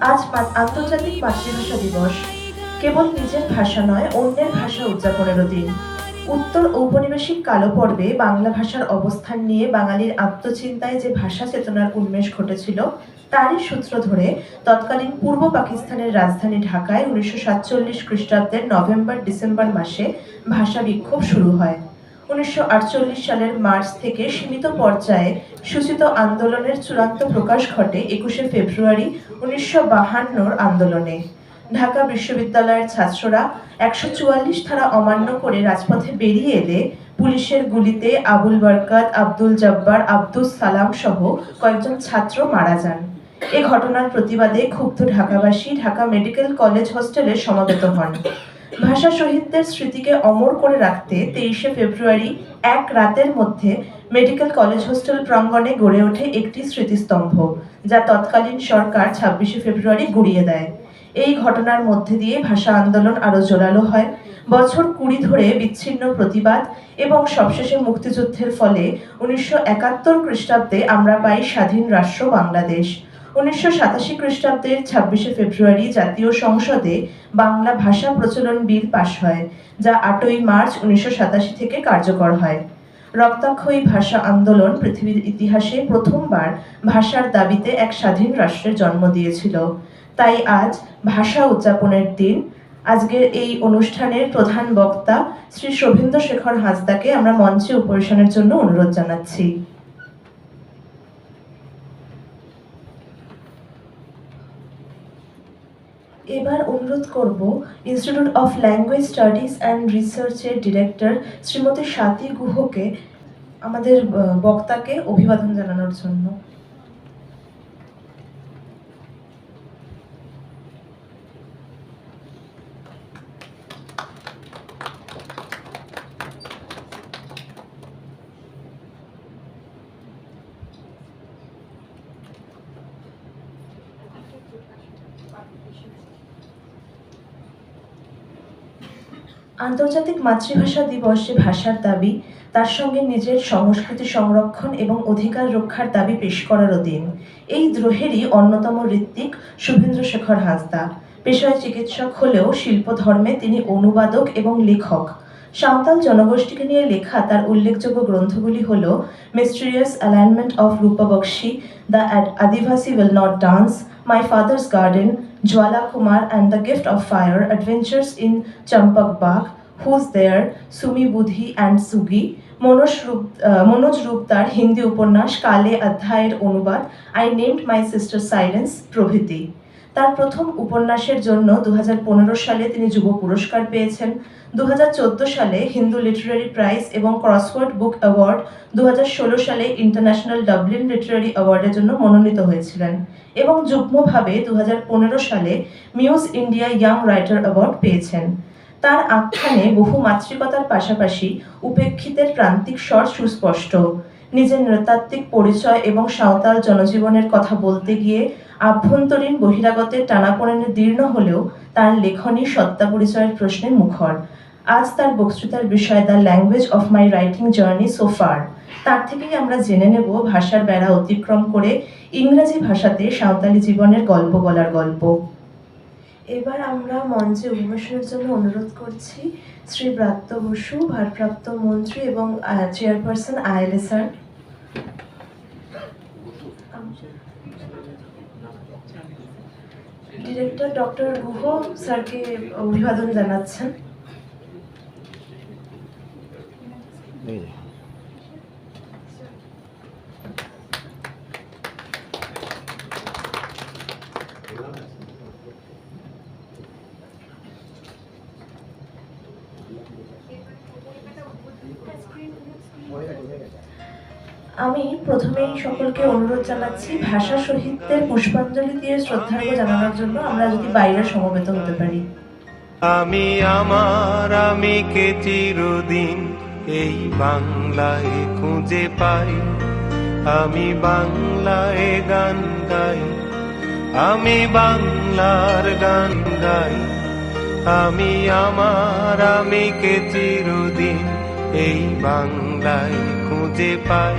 আজ আন্তর্জাতিক মাতৃভাষা দিবস। কেবল নিজের ভাষা নয়, অন্যের ভাষা উদযাপনেরও দিন উত্তর ঔপনিবেশিক কালো পর্বে বাংলা ভাষার অবস্থান নিয়ে বাঙালির আত্মচিন্তায় যে ভাষা চেতনার উন্মেষ ঘটেছিল, তারই সূত্র ধরে তৎকালীন পূর্ব পাকিস্তানের রাজধানী ঢাকায় উনিশশো সাতচল্লিশ খ্রিস্টাব্দের নভেম্বর ডিসেম্বর মাসে ভাষা বিক্ষোভ শুরু হয়। উনিশশো আটচল্লিশ সালের মার্চ থেকে সীমিত পর্যায়ে সূচিত আন্দোলনের চূড়ান্ত প্রকাশ ঘটে একুশে ফেব্রুয়ারি উনিশশো বাহান্নর আন্দোলনে। ঢাকা বিশ্ববিদ্যালয়ের ছাত্ররা একশো চুয়াল্লিশ ধারা অমান্য করে রাজপথে বেরিয়ে এলে পুলিশের গুলিতে আবুল বরকাত, আব্দুল জব্বার আব্দুল সালাম সহ কয়েকজন ছাত্র মারা যান। এ ঘটনার প্রতিবাদে ক্ষুব্ধ ঢাকাবাসী ঢাকা মেডিকেল কলেজ হোস্টেলে সমবেত হন। ভাষা শহীদদের স্মৃতিকে অমর করে রাখতে তেইশে ফেব্রুয়ারি এক রাতের মধ্যে মেডিকেল কলেজ হোস্টেল প্রাঙ্গণে গড়ে ওঠে একটি স্মৃতিস্তম্ভ, যা তৎকালীন সরকার ছাব্বিশে ফেব্রুয়ারি গুড়িয়ে দেয়। এই ঘটনার মধ্যে দিয়ে ভাষা আন্দোলন আরও জোরালো হয়। বছর কুড়ি ধরে বিচ্ছিন্ন প্রতিবাদ এবং সবশেষে মুক্তিযুদ্ধের ফলে উনিশশো একাত্তর খ্রিস্টাব্দে আমরা পাই স্বাধীন রাষ্ট্র বাংলাদেশ। উনিশশো সাতাশি খ্রিস্টাব্দের ছাব্বিশে ফেব্রুয়ারি জাতীয় সংসদে বাংলা ভাষা প্রচলন বিল পাশ হয়, যা আটই মার্চ উনিশশো সাতাশি থেকে কার্যকর হয়। রক্তাক্ষয়ী ভাষা আন্দোলন পৃথিবীর ইতিহাসে প্রথমবার ভাষার দাবিতে এক স্বাধীন রাষ্ট্রের জন্ম দিয়েছিল। তাই আজ ভাষা উদযাপনের দিন। আজকের এই অনুষ্ঠানের প্রধান বক্তা শ্রী শোভেন্দ্র শেখর হাঁসদাকে আমরা মঞ্চে উপবেশনের জন্য অনুরোধ জানাচ্ছি। এবার অনুরোধ করব institute of language studies and রিসার্চের ডিরেক্টর শ্রীমতী স্বাতী গুহকে আমাদের বক্তাকে অভিবাদন জানানোর জন্য। আন্তর্জাতিক মাতৃভাষা দিবস যে ভাষার দাবি, তার সঙ্গে নিজের সংস্কৃতি সংরক্ষণ এবং অধিকার রক্ষার দাবি পেশ করারও দিন এই দ্রোহেরই অন্যতম ঋত্বিক শুভেন্দ্র শেখর হাঁসদা। পেশায় চিকিৎসক হলেও শিল্প ধর্মে তিনি অনুবাদক এবং লেখক। সাঁওতাল জনগোষ্ঠীকে নিয়ে লেখা তার উল্লেখযোগ্য গ্রন্থগুলি হল মিস্ট্রিয়াস অ্যালাইনমেন্ট অফ রূপবক্সি the Adivasi will not dance my father's garden জ্বালা Kumar and the Gift of Fire, Adventures in Champak Bagh, Who's There, Sumi Budhi and Sugi, Manoj Roop Manoj রূপদার Hindi উপন্যাস কালে অধ্যায়ের অনুবাদ I named my sister silence প্রভৃতি তার প্রথম উপন্যাসের জন্য দু হাজার পনেরো সালে তিনি যুব পুরস্কার পেয়েছেন। দু হাজার চোদ্দ সালে হিন্দু লিটারারি প্রাইজ এবং ক্রসওয়ার্ড বুক অ্যাওয়ার্ড দুহাজার ষোলো সালে ইন্টারন্যাশনাল ডাবলিন লিটারারি অ্যাওয়ার্ডের জন্য মনোনীত হয়েছিলেন এবং যুগ্মভাবে দুহাজার পনেরো সালে Muse India young writer award পেয়েছেন। তার আখ্যানে বহু মাতৃকতার পাশাপাশি উপেক্ষিতের প্রান্তিক স্বর সুস্পষ্ট। নিজের নৃতাত্ত্বিক পরিচয় এবং সাঁওতাল জনজীবনের কথা বলতে গিয়ে আভ্যন্তরীণ বহিরাগতের টানাপোড়েনে দীর্ণ হলেও তার লেখনী সত্তা পরিচয়ের প্রশ্নে মুখর। আজ তার বক্তৃতার বিষয় the language of my writing journey so far তার থেকেই আমরা জেনে নেব ভাষার বেড়া অতিক্রম করে ইংরেজি ভাষাতে সাঁওতালি জীবনের গল্প বলার গল্প। এবার আমরা মঞ্চে অভিবাসনের জন্য অনুরোধ করছি শ্রী ব্রাত্য বসু, ভারপ্রাপ্ত মন্ত্রী এবং chairperson ILA sir. Director doctor Guha স্যারকে অভিবাদন জানাচ্ছেন। আমি প্রথমেই সকলকে অনুরোধ জানাচ্ছি ভাষা শহীদদের পুষ্পাঞ্জলি দিয়ে শ্রদ্ধার্ঘ্য জানানোর জন্য আমরা যদি বাইরে সমবেত হতে পারি। আমি আমার, আমি কে চিরদিন এই বাংলায় খুঁজে পাই। আমি বাংলায় গান গাই, আমি বাংলার গান গাই। আমি আমার, আমি কে চিরদিন এই বাংলায় খুঁজে পাই।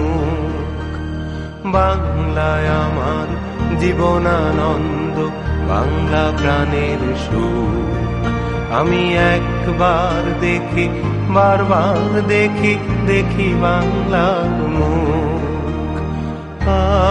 বাংলায় আমার জীবনানন্দ, বাংলা প্রাণের সুর। আমি একবার দেখি, বারবার দেখি দেখি বাংলার মুখ। আ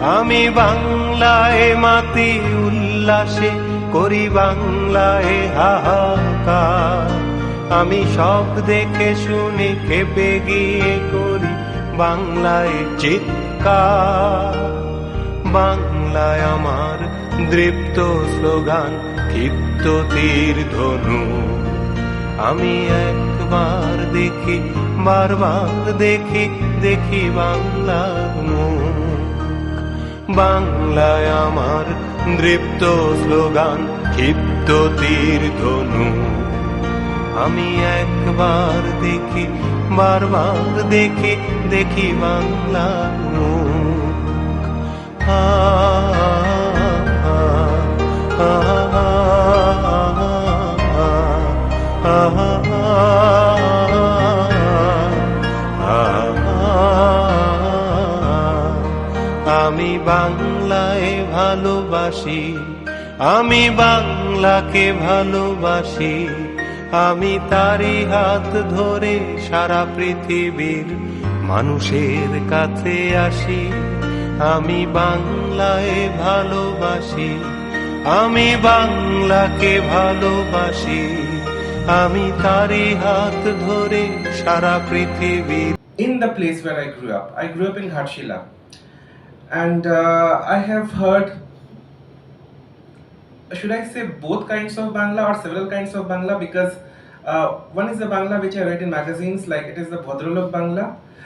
আমি বাংলায় মাতি উল্লাসে করি বাংলায় হাহাকার। আমি সব দেখে শুনে খেপে গিয়ে করি বাংলায় চিৎকার। বাংলায় আমার দৃপ্ত স্লোগান, ক্ষিপ্ত তীর ধনু। আমি একবার দেখি, বারবার দেখি দেখি বাংলার মুখ বাংলায় আমার দৃপ্ত স্লোগান ক্ষিপ্ত তীর ধনু। আমি একবার দেখি বারবার দেখি দেখি বাংলা মুখ। আ, আমি বাংলায় ভালোবাসি, আমি বাংলাকে ভালোবাসি, আমি তারই হাত ধরে সারা পৃথিবীর মানুষের কাছে আসি, আমি বাংলায় ভালোবাসি, আমি বাংলাকে ভালোবাসি, আমি তারই হাত ধরে সারা পৃথিবীর in the place where I grew up. I grew up in Ghatshila. And uh, I have heard, should I say both kinds of Bangla or several kinds of Bangla? Because uh, one is the Bangla which I read in magazines, like it is the Bhadralok Bangla,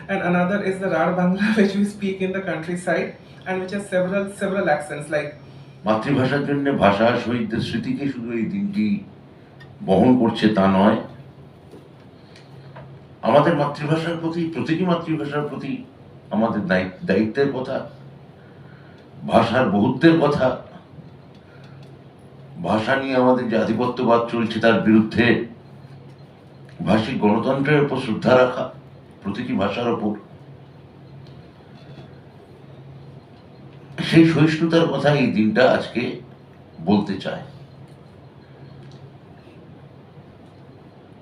and another is the Rar Bangla which we speak in the countryside, and which has several several accents, like মাতৃভাষার জন্য ভাষা শহীদদের স্মৃতিকে শুধু এই দিনটি বহন করছে তা নয় আমাদের মাতৃভাষার প্রতি প্রতিটি মাতৃভাষার প্রতি আমাদের দায়ি- দায়িত্বের কথা ভাষার বহুত্বের কথা। ভাষা নিয়ে আমাদের যে আধিপত্যবাদ চলছে তার বিরুদ্ধে ভাষিক গণতন্ত্রের উপর শ্রদ্ধা রাখা প্রতিটি ভাষার ওপর সেই সহিষ্ণুতার কথা এই দিনটা আজকে বলতে চায়।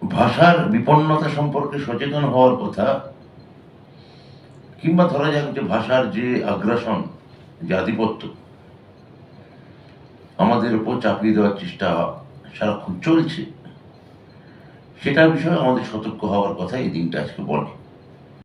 ভাষার বিপন্নতা সম্পর্কে সচেতন হওয়ার কথা, কিংবা ধরা যাক যে ভাষার যে আগ্রাসন যে আধিপত্য আমাদের উপর চাপিয়ে দেওয়ার চেষ্টা সারাক্ষণ চলছে। সেটার বিষয়ে আমাদের সতর্ক হওয়ার কথা এই দিনটা আজকে বলে।